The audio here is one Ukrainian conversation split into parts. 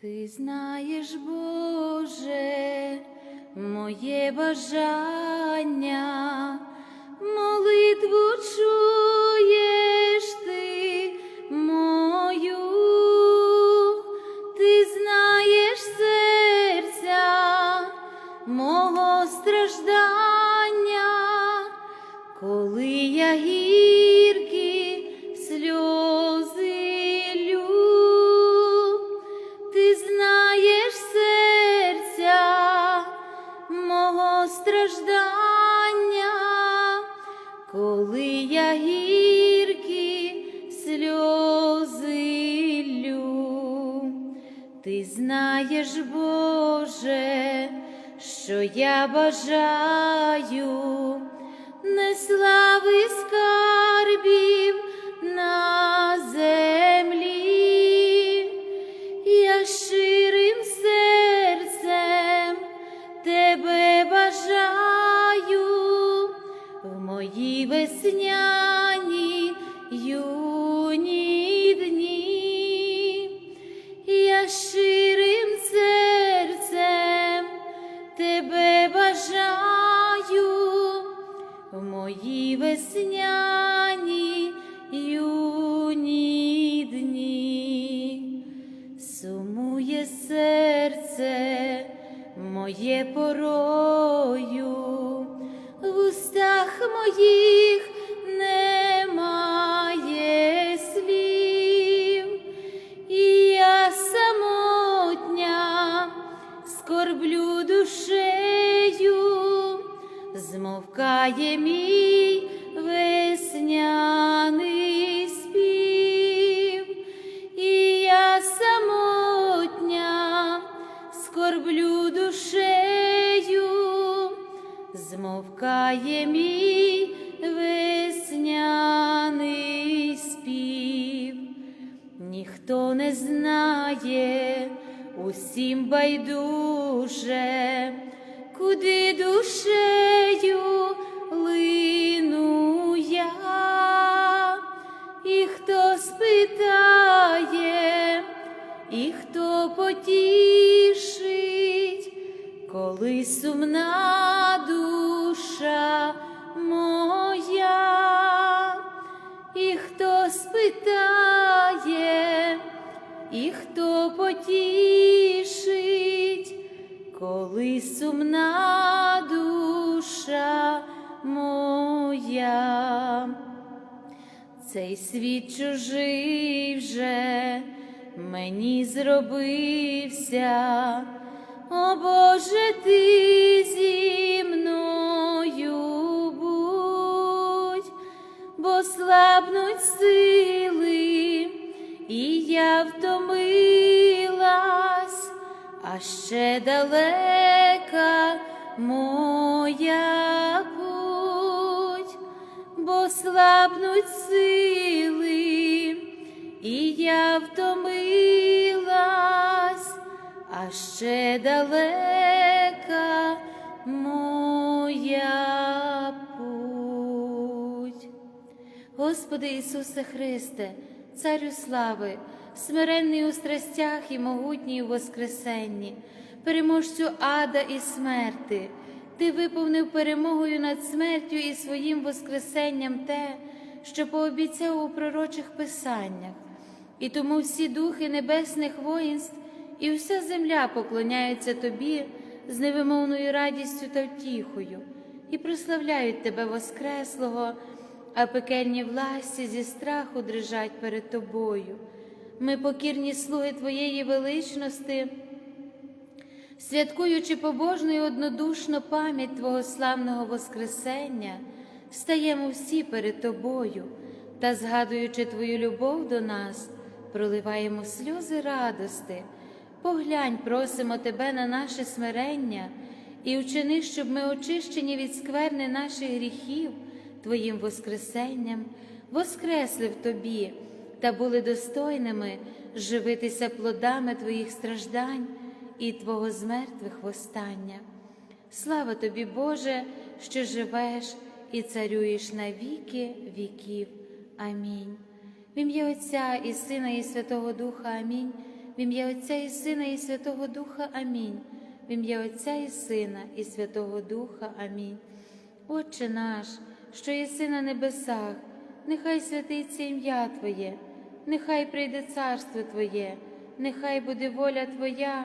Ти знаєш, Боже, моє бажання, молитву чуєш знаєш, Боже, що я бажаю. Не слави скарбів на землі, я щирим серцем тебе бажаю. В мої весняні юні змовкає мій весняний спів, і я самотня скорблю душею, змовкає мій весняний спів. Ніхто не знає, усім байдуже, куди душею лину я, і хто спитає, і хто потішить, коли сумна душа моя, і хто спитає, і хто потішить, коли сумна моя. Цей світ чужий вже мені зробився, о Боже, ти зі мною будь, бо слабнуть сили, і я втомилась, а ще далека моя бо слабнуть сили, і я втомилась, а ще далека моя путь. Господи Ісусе Христе, Царю слави, смиренний у страстях і могутній у Воскресенні, переможцю ада і смерти, Ти виповнив перемогою над смертю і своїм Воскресенням те, що пообіцяв у пророчих писаннях. І тому всі духи небесних воїнств і вся земля поклоняються Тобі з невимовною радістю та втіхою і прославляють Тебе Воскреслого, а пекельні власті зі страху дрижать перед Тобою. Ми, покірні слуги Твоєї величності, святкуючи побожно і однодушно пам'ять Твого славного Воскресення, стаємо всі перед Тобою та, згадуючи Твою любов до нас, проливаємо сльози радости. Поглянь, просимо Тебе на наше смирення і вчини, щоб ми, очищені від скверни наших гріхів, Твоїм Воскресенням, воскресли в Тобі та були достойними живитися плодами Твоїх страждань і Твого з мертвих востання. Слава тобі, Боже, що живеш і царюєш на віки віків. Амінь. В ім'я Отця і Сина, і Святого Духа Амінь. В ім'я Отця і Сина, і Святого Духа. Амінь. В ім'я Отця і Сина, і Святого Духа. Амінь. Отче наш, що єси на небесах, нехай святиться ім'я Твоє, нехай прийде царство Твоє, нехай буде воля Твоя,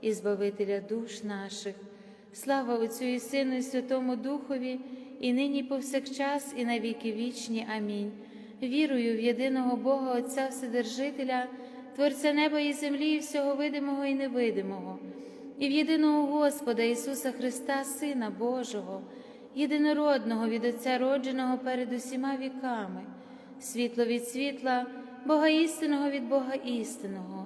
і Збавителя душ наших. Слава Отцю і Сину, і Святому Духові, і нині, повсякчас, і на віки вічні. Амінь. Вірую в єдиного Бога Отця Вседержителя, Творця неба і землі, і всього видимого і невидимого, і в єдиного Господа Ісуса Христа, Сина Божого, єдинородного від Отця родженого перед усіма віками, світло від світла, Бога істинного від Бога істинного,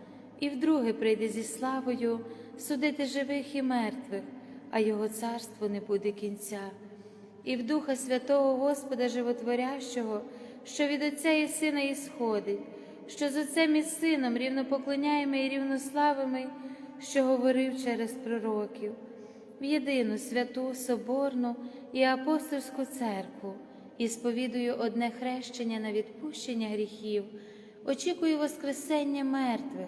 і вдруге прийде зі славою судити живих і мертвих, а Його царство не буде кінця. І в Духа Святого Господа Животворящого, що від Отця і Сина ісходить, що з Отцем і Сином рівнопоклоняємо і рівнославимо, що говорив через пророків, в єдину святу, Соборну і апостольську церкву, і сповідую одне хрещення на відпущення гріхів, очікую Воскресення мертвих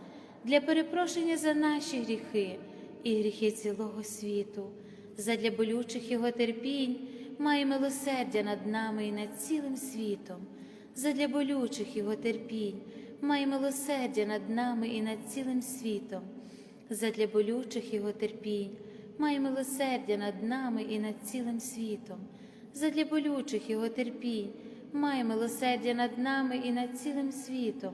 для перепрошення за наші гріхи і гріхи цілого світу, задля болючих Його терпінь, має милосердя над нами і над цілим світом, задля болючих Його терпінь, має милосердя над нами і над цілим світом, задля болючих Його терпінь, має милосердя над нами і над цілим світом, задля болючих Його терпінь, має милосердя над нами і над цілим світом,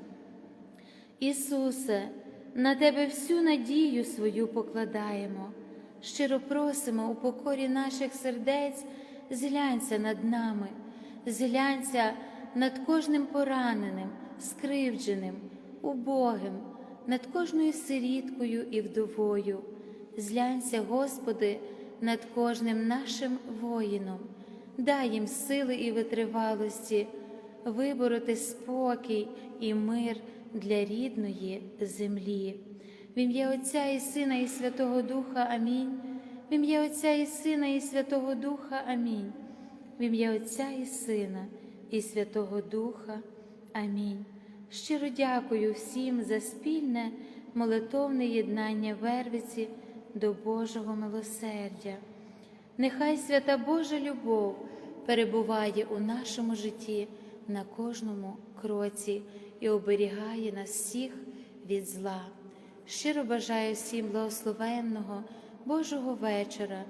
Ісусе, на Тебе всю надію свою покладаємо, щиро просимо у покорі наших сердець, зглянься над нами, зглянься над кожним пораненим, скривдженим, убогим, над кожною сиріткою і вдовою. Зглянься, Господи, над кожним нашим воїном дай їм сили і витривалості вибороти спокій і мир для рідної землі. В ім'я Отця і Сина, і Святого Духа Амінь. В ім'я Отця і Сина, і Святого Духа Амінь. В ім'я Отця і Сина, і Святого Духа. Амінь. Щиро дякую всім за спільне молитовне єднання Вервиці до Божого милосердя. Нехай свята Божа любов перебуває у нашому житті на кожному кроці і оберігає нас всіх від зла. Щиро бажаю всім благословенного Божого вечора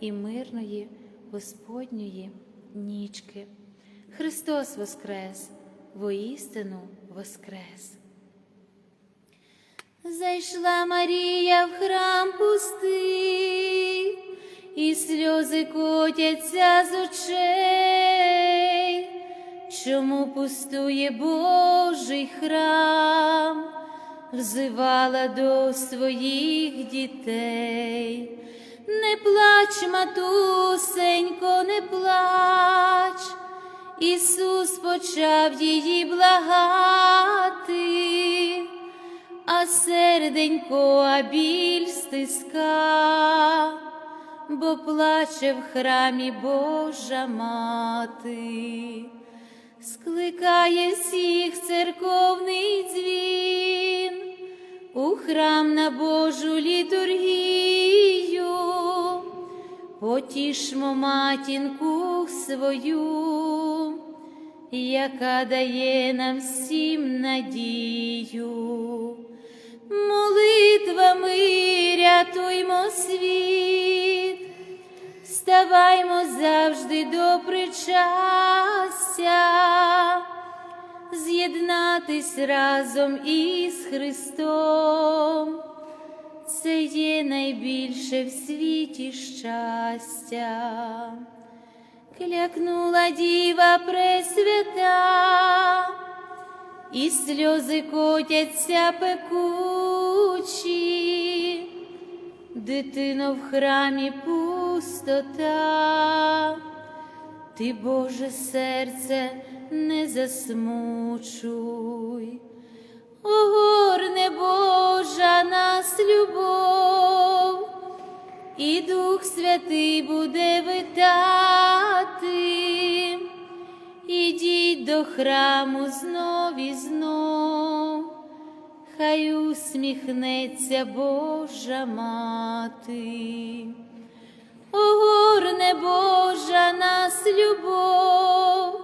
і мирної Господньої нічки. Христос Воскрес, воістину Воскрес! Зайшла Марія в храм пустий, і сльози котяться з очей. Чому пустує Божий храм, взивала до своїх дітей. Не плач, матусенько, не плач, Ісус почав її благати а серденько а біль бо плаче в храмі Божа мати, скликає всіх церковний дзвін у храм на Божу літургію, потішмо матінку свою, яка дає нам всім надію. Молитвами рятуймо світ, ставаймо завжди до причастя, з'єднатись разом із Христом. Це є найбільше в світі щастя, клякнула діва пресвята і сльози котяться пекучі, дитино в храмі пустота, ти, Боже серце, не засмучуй, огорне Божа нас любов, і Дух Святий буде витати. Ідіть до храму знов і знов, хай усміхнеться Божа мати, огорне Божа нас любов,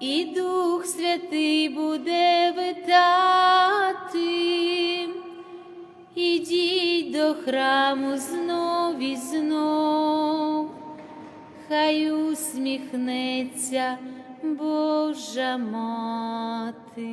і Дух Святий буде витати. Ідіть до храму знов і знов, хай усміхнеться Божа мати.